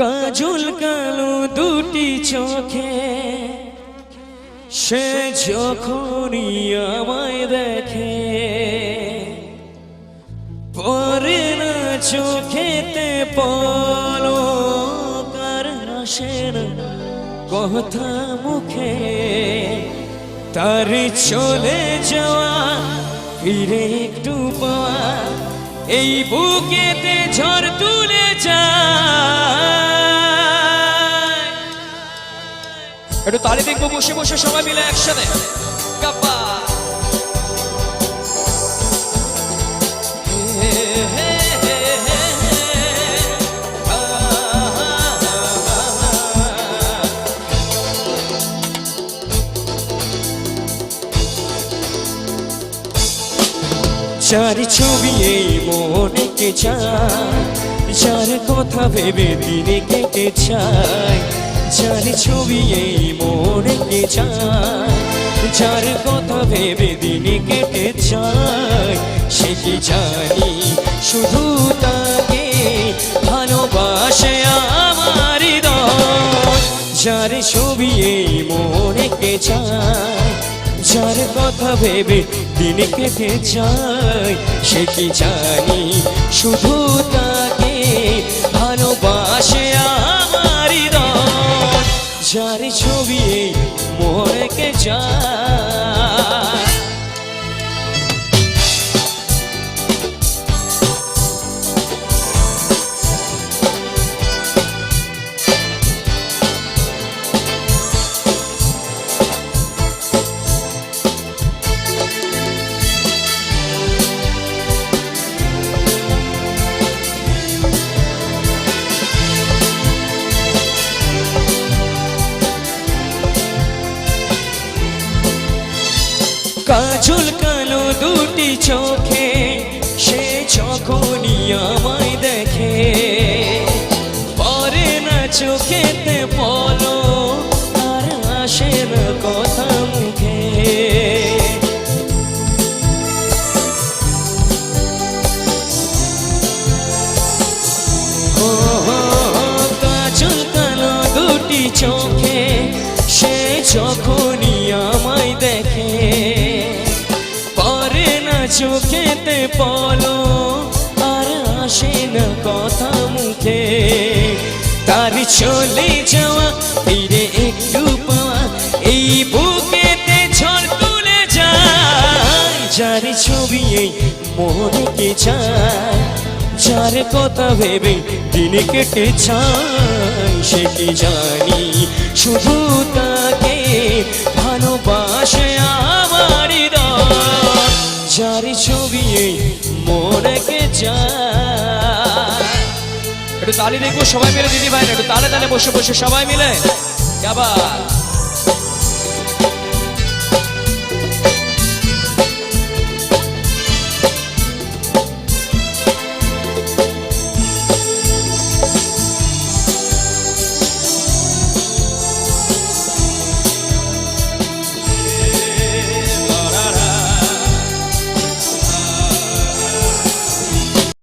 কাজল কালো দুটি চোখে। সে যখনই আমায় দেখে পরে না চোখেতে পলো কার আসে কথা মুখে। তার চলে যাওয়া, ফিরে একটু পাওয়া, এই বুকেতে ঝড় তুলে যায় একটু তালি দেখব, বসে বসে সবাই মিলে একসাথে। যার ছবি এই মনে কে চায়, যার কথা ভেবে দিনে কেটে চায় যার ছবি এই মনে কে চায়, যার কথা ভেবে দিন কেটে চায় সে কি জানি শুধু তাকে ভালোবাসে আমার যার ছবি এই মনে কে চায়, যার কথা ভেবে দিন কেটে যায়, সে কি জানি শুধু তাকে ভালোবাসে কাজল কালো দুটি চোখে, সে যখনই আমায় দেখে। পরে না চোখেতে বলো আর আসে না কথা মুখে। কাজল কালো দুটি চোখে, সে যখনই চোখেতে পলো আর আসে না কথা মুখে। তার চলে যাওয়া, ফিরে একটু পাওয়া, এই বুকেতে ঝড় তুলে যায়। যার ছবি এই মনে কে যায় যার কথা ভেবে দিন কেটে চাই সে কি জানি, শুধু তাকে ভালোবাসে আমার তালি দেখব সবাই মিলে দিদি ভাই একটু তালে তালে বসে বসে সবাই মিলে। কাব্বা